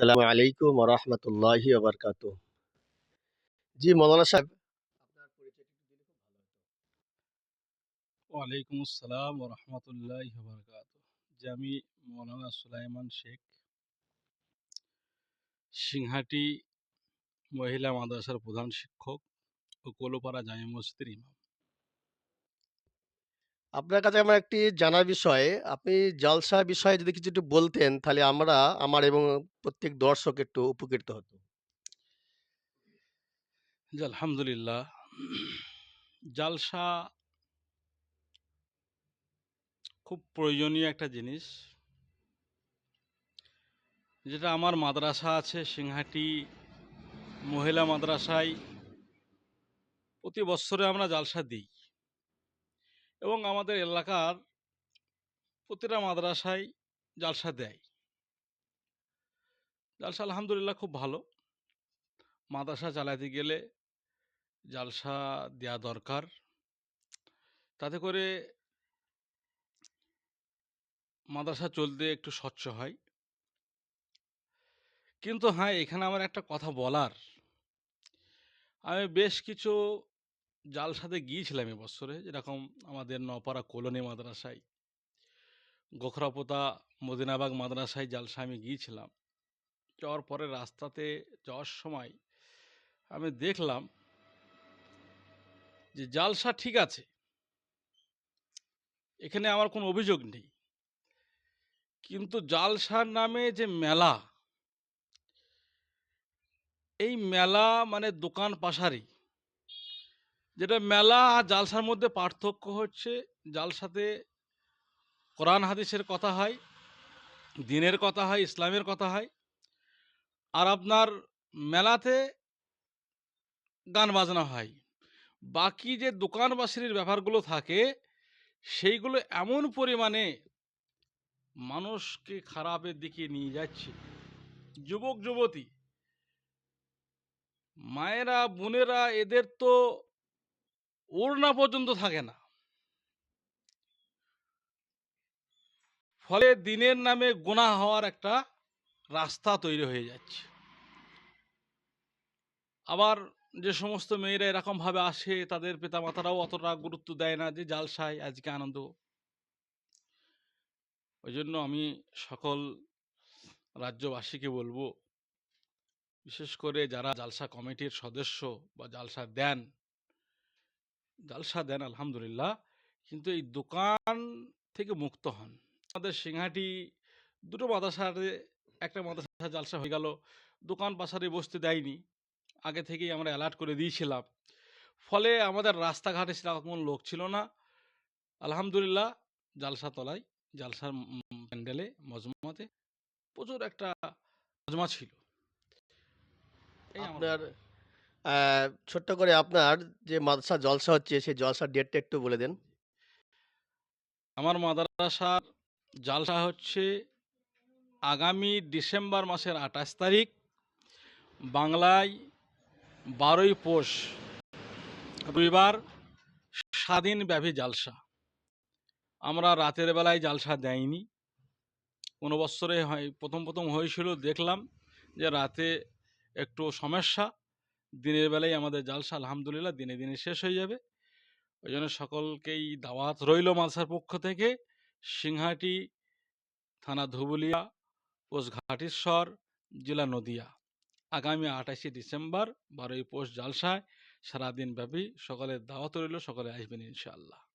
আসসালামু আলাইকুম রহমতুল্লাহি আবরকাত জি মৌলানা সাহেব। আপনার পরিচয়টা একটু দিলে খুব ভালো হতো। ওয়ালাইকুম আসসালাম ও রহমতুল্লাহ বরকাত যে আমি মৌলানা সুলাইমান শেখ। সিংহাটি মহিলা মাদ্রাসার প্রধান শিক্ষক ও কোলোপাড়া জামে মসজিদের ইমাম। আপনার কাছে আমার একটি জানার বিষয়। আপনি জলসা বিষয়ে যদি কিছু একটু বলতেন, তাহলে আমরা, আমার এবং প্রত্যেক দর্শক একটু উপকৃত হতো। আলহামদুলিল্লাহ। জালসা খুব প্রয়োজনীয় একটা জিনিস। যেটা আমার মাদ্রাসা আছে, সিংহাটি মহিলা মাদ্রাসায় প্রতি বছরে আমরা জালসা দিই। এবং আমাদের এলাকার প্রতিটা মাদ্রাসায় জালসা দেয়। জালসা আলহামদুলিল্লাহ খুব ভালো। মাদ্রাসা চালাতে গেলে জালসা দেওয়া দরকার। তাতে করে মাদ্রাসা চলতে একটু স্বচ্ছ হয়। কিন্তু হ্যাঁ এখানে আমার একটা কথা বলার। আমি বেশ কিছু জালসাতে গিয়েছিলাম এবছরে যেরকম আমাদের নপাড়া কলোনি মাদ্রাসায়। গোখরাপোতা মদিনাবাগ মাদ্রাসায় জালসা আমি গিয়েছিলাম। যাওয়ার পরে রাস্তাতে যাওয়ার সময় আমি দেখলাম যে জালসা ঠিক আছে। এখানে আমার কোনো অভিযোগ নেই। কিন্তু জালসার নামে যে মেলা, এই মেলা মানে দোকান পাশারি। যেটা মেলা আর জালসার মধ্যে পার্থক্য হচ্ছে। জালসাতে কোরআন হাদিসের কথা হয়, দিনের কথা হয়, ইসলামের কথা হয়। আর আপনার মেলাতে গান বাজনা হয়। বাকি যে দোকান বাসির ব্যাপারগুলো থাকে, সেইগুলো এমন পরিমাণে মানুষকে খারাপের দিকে নিয়ে যাচ্ছে। যুবক যুবতী মায়েরা, বোনেরা, এদের তো ওড়না পর্যন্ত থাকে না। ফলে দিনের নামে গোনা হওয়ার একটা রাস্তা তৈরি হয়ে যাচ্ছে। আবার যে সমস্ত মেয়েরা এরকমভাবে আসে, তাদের পিতামাতারাও অতটা গুরুত্ব দেয় না যে জালসায় আজকে আনন্দ। ওই জন্য আমি সকল রাজ্যবাসীকে বলব, বিশেষ করে যারা জালসা কমিটির সদস্য বা জালসা দেন জালসা দেন, আলহামদুলিল্লাহ। কিন্তু এই দোকান থেকে মুক্ত হন। আমাদের সিংহাটি দুটো মাদ্রাসারে, একটা মাদ্রাসা জালসা হয়ে গেল। দোকান পাশারে বসতে দেয়নি। আগে থেকেই আমরা অ্যালার্ট করে দিয়েছিলাম। ফলে আমাদের রাস্তাঘাটে সেরকম লোক ছিল না। আলহামদুলিল্লাহ, জালসা তলায়, জালসার প্যান্ডেলে, মজমাতে প্রচুর একটা মজমা ছিল। আপনার ছোট্ট করে আপনার যে মাদ্রাসা জলসা হচ্ছে, সেই জলসার ডেটটা একটু বলে দেন। আমার মাদ্রাসার জালসা হচ্ছে আগামী ডিসেম্বর মাসের আঠাশ তারিখ, বাংলায় বারোই পৌষ, রবিবার স্বাধীনব্যাপী জালসা। আমরা রাতের বেলায় জালসা দেয়নি। কোনো বৎসরে হয়, প্রথম প্রথম হয়েছিল, দেখলাম যে রাতে একটু সমস্যা। দিনের বেলায় আমাদের জালসা আলহামদুলিল্লাহ দিনে দিনে শেষ হয়ে যাবে। ওই জন্য সকলকেই দাওয়াত রইল মালসার পক্ষ থেকে। সিংহাটি থানা ধুবুলিয়া পোস্ট ঘাটেশ্বর জেলা নদিয়া। আগামী আঠাশে ডিসেম্বর, বারোই পোষ জালসায় সারাদিন ব্যাপী সকলের দাওয়াত রইল, সকলে আসবেন ইনশাআল্লাহ।